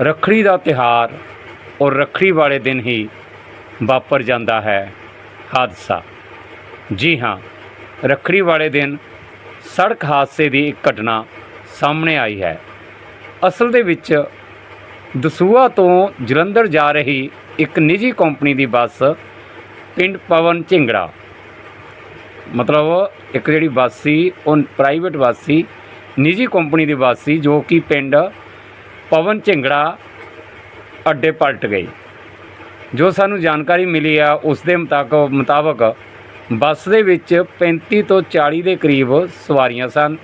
ਰੱਖੜੀ ਦਾ ਤਿਹਾਰ ਔਰ ਰੱਖੜੀ ਵਾਲੇ ਦਿਨ ਹੀ ਵਾਪਰ ਜਾਂਦਾ ਹੈ ਹਾਦਸਾ। ਜੀ ਹਾਂ, ਰੱਖੜੀ ਵਾਲੇ ਦਿਨ ਸੜਕ ਹਾਦਸੇ ਦੀ ਇੱਕ ਘਟਨਾ ਸਾਹਮਣੇ ਆਈ ਹੈ। ਅਸਲ ਦੇ ਵਿੱਚ ਦਸੂਆ ਤੋਂ ਜਲੰਧਰ ਜਾ ਰਹੀ ਇੱਕ ਨਿੱਜੀ ਕੰਪਨੀ ਦੀ ਬੱਸ ਪਿੰਡ ਪਵਨ ਝਿੰਗੜਾ, ਮਤਲਬ ਇੱਕ ਜਿਹੜੀ ਬੱਸ ਸੀ, ਉਹ ਪ੍ਰਾਈਵੇਟ ਬੱਸ ਸੀ, ਨਿੱਜੀ ਕੰਪਨੀ ਦੀ ਬੱਸ ਸੀ ਜੋ ਕਿ ਪਿੰਡ ਪਵਨ ਝਿੰਗੜਾ ਅੱਡੇ ਪਲਟ ਗਈ। ਜੋ ਸਾਨੂੰ ਜਾਣਕਾਰੀ ਮਿਲੀ ਆ, ਉਸ ਦੇ ਮੁਤਾਬਕ ਮੁਤਾਬਕ ਬੱਸ ਦੇ ਵਿੱਚ 35 ਤੋਂ 40 ਦੇ ਕਰੀਬ ਸਵਾਰੀਆਂ ਸਨ।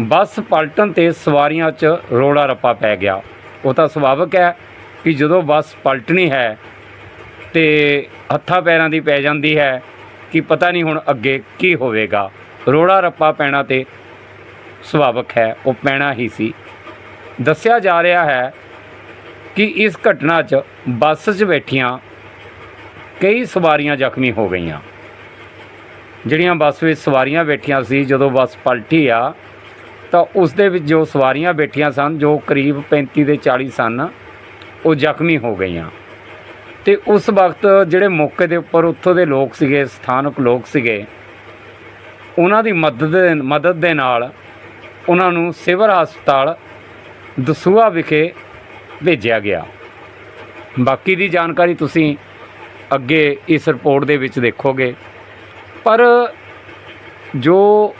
ਬੱਸ ਪਲਟਣ ਤੇ ਸਵਾਰੀਆਂ 'ਚ ਰੋੜਾ ਰੱਪਾ ਪੈ ਗਿਆ। ਉਹ ਤਾਂ ਸੁਭਾਵਿਕ ਹੈ ਕਿ ਜਦੋਂ ਬੱਸ ਪਲਟਣੀ ਹੈ ਤੇ ਹੱਥਾਂ ਪੈਰਾਂ ਦੀ ਪੈ ਜਾਂਦੀ ਹੈ ਕਿ ਪਤਾ ਨਹੀਂ ਹੁਣ ਅੱਗੇ ਕੀ ਹੋਵੇਗਾ। ਰੋੜਾ ਰੱਪਾ ਪੈਣਾ ਤੇ ਸੁਭਾਵਿਕ ਹੈ, ਉਹ ਪੈਣਾ ਹੀ ਸੀ। ਦੱਸਿਆ ਜਾ ਰਿਹਾ ਹੈ ਕਿ ਇਸ ਘਟਨਾ 'ਚ ਬੱਸ 'ਚ ਬੈਠੀਆਂ ਕਈ ਸਵਾਰੀਆਂ ਜ਼ਖਮੀ ਹੋ ਗਈਆਂ। ਜਿਹੜੀਆਂ ਬੱਸ ਵਿੱਚ ਸਵਾਰੀਆਂ ਬੈਠੀਆਂ ਸੀ, ਜਦੋਂ ਬੱਸ ਪਲਟੀ ਆ, ਤਾਂ ਉਸ ਦੇ ਵਿੱਚ ਜੋ ਸਵਾਰੀਆਂ ਬੈਠੀਆਂ ਸਨ, ਜੋ ਕਰੀਬ 35 ਦੇ 40 ਸਨ, ਉਹ ਜ਼ਖਮੀ ਹੋ ਗਈਆਂ। ਤੇ ਉਸ ਵਕਤ ਜਿਹੜੇ ਮੌਕੇ ਦੇ ਉੱਪਰ ਉੱਥੋਂ ਦੇ ਲੋਕ ਸੀਗੇ, ਸਥਾਨਕ ਲੋਕ ਸੀਗੇ, ਉਹਨਾਂ ਦੀ ਮਦਦ ਮਦਦ ਦੇ ਨਾਲ ਉਹਨਾਂ ਨੂੰ ਸਿਵਲ ਹਸਪਤਾਲ ਦਸੂਹਾ ਵਿਖੇ ਭੇਜਿਆ ਗਿਆ। ਬਾਕੀ ਦੀ ਜਾਣਕਾਰੀ ਤੁਸੀਂ ਅੱਗੇ ਇਸ ਰਿਪੋਰਟ ਦੇ ਵਿੱਚ ਦੇਖੋਗੇ। ਪਰ ਜੋ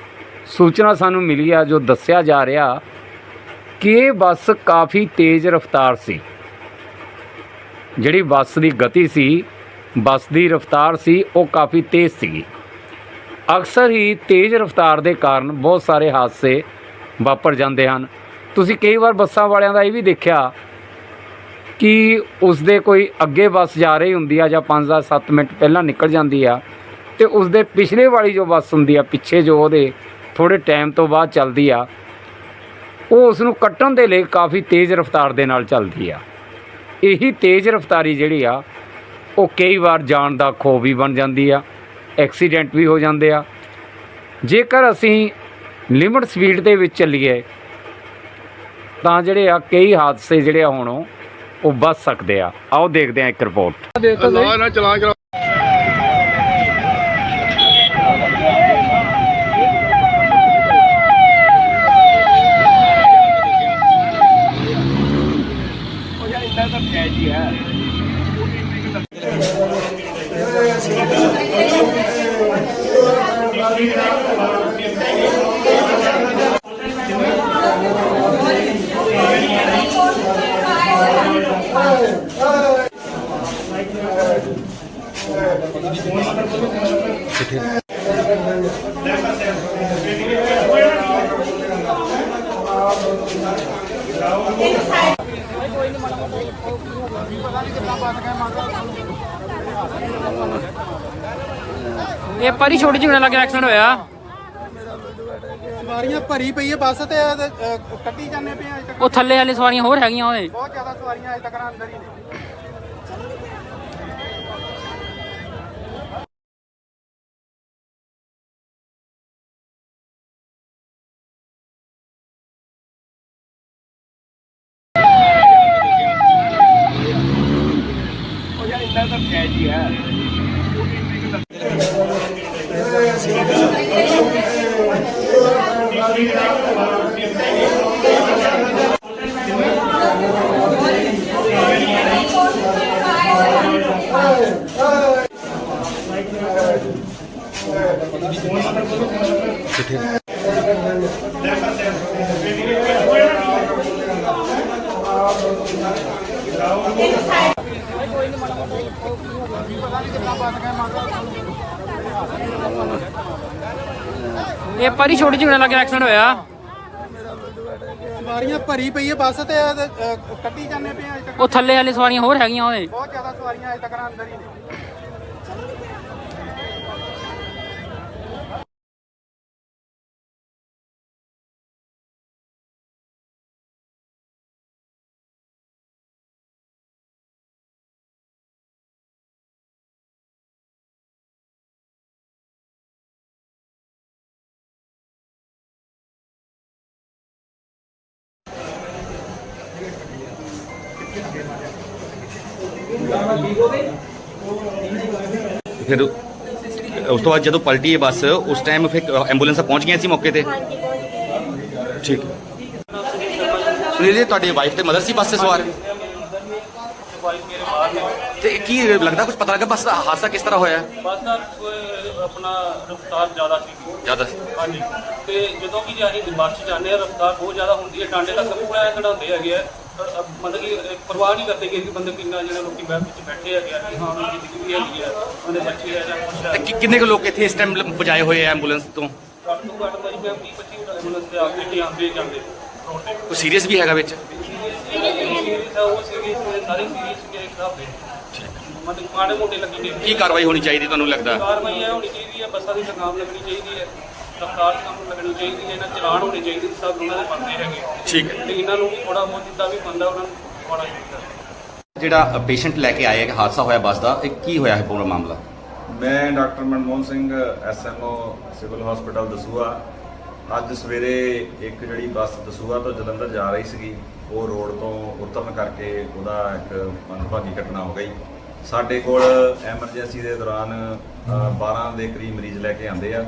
ਸੂਚਨਾ ਸਾਨੂੰ ਮਿਲੀ ਆ, ਜੋ ਦੱਸਿਆ ਜਾ ਰਿਹਾ ਕਿ ਇਹ ਬੱਸ ਕਾਫੀ ਤੇਜ਼ ਰਫ਼ਤਾਰ ਸੀ। ਜਿਹੜੀ ਬੱਸ ਦੀ ਗਤੀ ਸੀ, ਬੱਸ ਦੀ ਰਫ਼ਤਾਰ ਸੀ, ਉਹ ਕਾਫੀ ਤੇਜ਼ ਸੀ ਅਕਸਰ ਹੀ ਤੇਜ਼ ਰਫ਼ਤਾਰ ਦੇ ਕਾਰਨ ਬਹੁਤ ਸਾਰੇ ਹਾਦਸੇ ਵਾਪਰ ਜਾਂਦੇ ਹਨ। ਤੁਸੀਂ ਕਈ ਵਾਰ ਬੱਸਾਂ ਵਾਲਿਆਂ ਦਾ ਇਹ ਵੀ ਦੇਖਿਆ ਕਿ ਉਸ ਦੇ ਕੋਈ ਅੱਗੇ ਬੱਸ ਜਾ ਰਹੀ ਹੁੰਦੀ ਆ ਜਾਂ 5 ਜਾਂ 7 ਮਿੰਟ ਪਹਿਲਾਂ ਨਿਕਲ ਜਾਂਦੀ ਆ ਤੇ ਉਸ ਦੇ ਪਿਛਲੇ ਵਾਲੀ ਜੋ ਬੱਸ ਹੁੰਦੀ ਆ, ਪਿੱਛੇ ਜੋ ਉਹਦੇ ਥੋੜੇ ਟਾਈਮ ਤੋਂ ਬਾਅਦ ਚੱਲਦੀ ਆ, ਉਹ ਉਸ ਨੂੰ ਕੱਟਣ ਦੇ ਲਈ ਕਾਫੀ ਤੇਜ਼ ਰਫ਼ਤਾਰ ਦੇ ਨਾਲ ਚੱਲਦੀ ਆ। ਇਹੀ ਤੇਜ਼ ਰਫ਼ਤਾਰੀ ਜਿਹੜੀ ਆ, ਉਹ ਕਈ ਵਾਰ ਜਾਨ ਦਾ ਖੋ ਵੀ ਬਣ ਜਾਂਦੀ ਆ, ਐਕਸੀਡੈਂਟ ਵੀ ਹੋ ਜਾਂਦੇ ਆ। ਜੇਕਰ ਅਸੀਂ ਲਿਮਟ ਸਪੀਡ ਦੇ ਵਿੱਚ ਚੱਲੀਏ ਤਾਂ ਜਿਹੜੇ ਆ ਕਈ ਹਾਦਸੇ ਜਿਹੜੇ ਆ ਹੁਣ ਉਹ ਬਚ ਸਕਦੇ ਆ। ਆਓ ਦੇਖਦੇ ਆ ਇੱਕ ਰਿਪੋਰਟ ਲਾ ਨਾ ਚਲਾ ਕਰਾ ਇਹ ਪਰੀ ਛੋਟੀ ਜਿਹੀ ਲੱਗੇ ਐਕਸੀਡੈਂਟ ਹੋਇਆ। ਸਵਾਰੀਆਂ ਭਰੀ ਪਈ ਹੈ ਬੱਸ ਤੇ ਅਹ, ਕੱਢੀ ਜਾਂਦੇ ਪਏ ਆ ਅਜੇ ਤੱਕ ਉਹ ਥੱਲੇ ਵਾਲੀ ਸਵਾਰੀਆਂ ਹੋਰ ਹੈਗੀਆਂ ਉਹਦੇ। ਬਹੁਤ ਜ਼ਿਆਦਾ ਸਵਾਰੀਆਂ ਅਜੇ ਤੱਕ ਅੰਦਰ ਹੀ ਨੇ। ਇਹ ਪਰੀ ਛੋਟੀ ਜਿਹੀ ਲੱਗੇ ਐਕਸੀਡੈਂਟ ਹੋਇਆ। ਸਵਾਰੀਆਂ ਭਰੀ ਪਈ ਹੈ ਬੱਸ ਤੇ ਅਹ, ਅਹ, ਕੱਢੀ ਜਾਂਦੇ ਪਏ ਆ ਅਜੇ ਤੱਕ। ਉਹ ਥੱਲੇ ਵਾਲੀ ਸਵਾਰੀਆਂ ਹੋਰ ਹੈਗੀਆਂ ਉਹਦੇ। ਬਹੁਤ ਜ਼ਿਆਦਾ ਸਵਾਰੀਆਂ ਅਜੇ ਤੱਕ ਅੰਦਰ ਹੀ ਨੇ ਫਿਰ ਉਸ ਤੋਂ ਬਾਅਦ ਜਦੋਂ ਪਲਟੀ ਇਹ ਬੱਸ ਉਸ ਟਾਈਮ ਫਿਰ ਐਂਬੂਲੈਂਸਾਂ ਪਹੁੰਚ ਗਈਆਂ ਸੀ ਮੌਕੇ ਤੇ ਹਾਂਜੀ ਪਹੁੰਚ ਗਏ ਠੀਕ ਸੁਨੀਲ ਜੀ ਤੁਹਾਡੀ ਵਾਈਫ ਤੇ ਮਦਰ ਸੀ ਬੱਸ ਤੇ ਸਵਾਰ ਤੇ ਕੀ ਲੱਗਦਾ ਕੁਝ ਪਤਾ ਲੱਗਾ ਬੱਸ ਦਾ ਹਾਦਸਾ ਕਿਸ ਤਰ੍ਹਾਂ ਹੋਇਆ? ਬੱਸ ਦਾ ਕੋਈ ਆਪਣਾ ਰਫਤਾਰ ਜ਼ਿਆਦਾ ਸੀ। ਜ਼ਿਆਦਾ? ਹਾਂਜੀ। ਤੇ ਜਦੋਂ ਕਿ ਜੇ ਅਸੀਂ ਬੱਸ 'ਚ ਜਾਂਦੇ ਆ ਰਫਤਾਰ ਬਹੁਤ ਜ਼ਿਆਦਾ ਹੁੰਦੀ ਹੈ। ਟਾਂਡੇ ਤੱਕ ਪੂਰਾ ਕਢਾਉਂਦੇ ਹੈਗੇ ਆ। ਪਰ, ਅ, ਮਤਲਬ ਕਿ ਪਰਵਾਹ ਨਹੀਂ ਕਰਦੇ ਕਿ ਕਿ ਬੰਦੇ ਕਿੰਨਾ ਜਿਹੜੇ ਲੋਕੀ ਬੈਠ ਵਿੱਚ ਬੈਠੇ ਆ ਕਿ ਹਾਂ ਉਹਨਾਂ ਦੀ ਜ਼ਿੰਦਗੀ ਹੈਗੀ ਆ ਉਹਦੇ ਬੱਚੇ ਆ ਜਾਂ ਕੁਛ ਹੈ ਤੇ ਕਿੰਨੇ ਕੁ ਲੋਕ ਇੱਥੇ ਇਸ ਟਾਈਮ ਪਹੁੰਚਾਏ ਹੋਏ ਆ ਐਂਬੂਲੈਂਸ ਤੋਂ? ਘੱਟ ਤੋਂ ਘੱਟ ਭਾਜੀ ਮੈਂ 20 25 ਐਂਬੂਲੈਂਸ ਤੇ ਆਉਂਦੇ ਤੇ ਆਉਂਦੇ ਜਾਂਦੇ। ਰੋਡ ਤੇ ਕੋਈ ਸੀਰੀਅਸ ਵੀ ਹੈਗਾ ਵਿੱਚ? ਸੀਰੀਅਸ ਆ ਉਹ ਸੀਰੀਅਸ ਸਾਰੇ ਕੇ ਇੱਕ ਹਿਸਾਬ ਦੇ। ਮਤਲਬ ਮਾੜੇ ਮੋਟੇ ਲੱਗੇ ਨੇ ਕੀ ਕਾਰਵਾਈ ਹੋਣੀ ਚਾਹੀਦੀ ਤੁਹਾਨੂੰ ਲੱਗਦਾ? ਕਾਰਵਾਈ ਇਹ ਹੋਣੀ ਚਾਹੀਦੀ ਹੈ ਬੱਸਾਂ ਦੀ ਲਗਾਮ ਲੱਗਣੀ ਚਾਹੀਦੀ ਹੈ। ਰਫਤਾਰ ਕੰਮ ਲੱਗਣੀ ਚਾਹੀਦੀ ਹੈ ਇਹਨਾਂ ਚਲਾਨ ਹੋਣੇ ਚਾਹੀਦੇ ਸਭ ਉਹਨਾਂ ਦੇ ਬੰਦੇ ਹੈਗੇ ਠੀਕ ਹੈ। ਤੇ ਇਹਨਾਂ ਨੂੰ ਵੀ ਥੋੜਾ ਬਹੁਤ ਜਿੱਦਾਂ ਵੀ ਬੰਦਾ ਉਹਨਾਂ ਨੂੰ ਹੋਣਾ ਚਾਹੀਦਾ। ਜਿਹੜਾ ਪੇਸ਼ੈਂਟ ਲੈ ਕੇ ਆਇਆ ਕਿ ਹਾਦਸਾ ਹੋਇਆ ਬੱਸ ਦਾ ਇਹ ਕੀ ਹੋਇਆ ਹੈ ਪੂਰਾ ਮਾਮਲਾ? ਮੈਂ doctor Manmohan Singh SMO civil hospital Dasuya ਅੱਜ ਸਵੇਰੇ ਇੱਕ ਜਿਹੜੀ ਬੱਸ ਦਸੂਆ ਤੋਂ ਜਲੰਧਰ ਜਾ ਰਹੀ ਸੀਗੀ ਉਹ ਰੋਡ ਤੋਂ ਉਤਰਨ ਕਰਕੇ ਉਹਦਾ ਇੱਕ ਮੰਦਭਾਗੀ ਘਟਨਾ ਹੋ ਗਈ। ਸਾਡੇ ਕੋਲ ਐਮਰਜੈਂਸੀ ਦੇ ਦੌਰਾਨ ਅ, 12 ਦੇ ਕਰੀਬ ਮਰੀਜ਼ ਲੈ ਕੇ ਆਂਦੇ ਆ।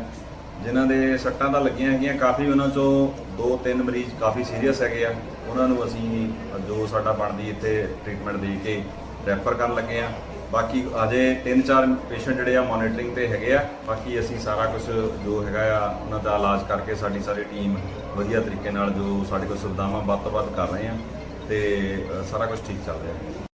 ਜਿਨ੍ਹਾਂ ਦੇ ਸੱਟਾਂ ਤਾਂ ਲੱਗੀਆਂ ਹੈਗੀਆਂ, ਕਾਫੀ ਉਹਨਾਂ ਚੋਂ ਦੋ ਤਿੰਨ ਮਰੀਜ਼ ਕਾਫੀ ਸੀਰੀਅਸ ਹੈਗੇ ਆ। ਉਹਨਾਂ ਨੂੰ ਅਸੀਂ ਜੋ ਸਾਡਾ ਬਣਦੀ ਇੱਥੇ ਟ੍ਰੀਟਮੈਂਟ ਦੇ ਕੇ ਰੈਫਰ ਕਰਨ ਲੱਗੇ ਆ। ਬਾਕੀ ਅਜੇ ਤਿੰਨ ਚਾਰ ਪੇਸ਼ੈਂਟ ਜਿਹੜੇ ਆ ਮੋਨੀਟਰਿੰਗ ਤੇ ਹੈਗੇ ਆ। ਬਾਕੀ ਅਸੀਂ ਸਾਰਾ ਕੁਝ ਜੋ ਹੈਗਾ ਆ, ਉਹਨਾਂ ਦਾ ਇਲਾਜ ਕਰਕੇ ਸਾਡੀ ਸਾਰੀ ਟੀਮ ਵਧੀਆ ਤਰੀਕੇ ਨਾਲ ਜੋ ਸਾਡੇ ਕੋਲ ਸੁਵਿਧਾਵਾਂ ਵੱਧ ਤੋਂ ਵੱਧ ਕਰ ਰਹੇ ਆ ਤੇ ਸਾਰਾ ਕੁਝ ਠੀਕ ਚੱਲ ਰਿਹਾ। ਹੈ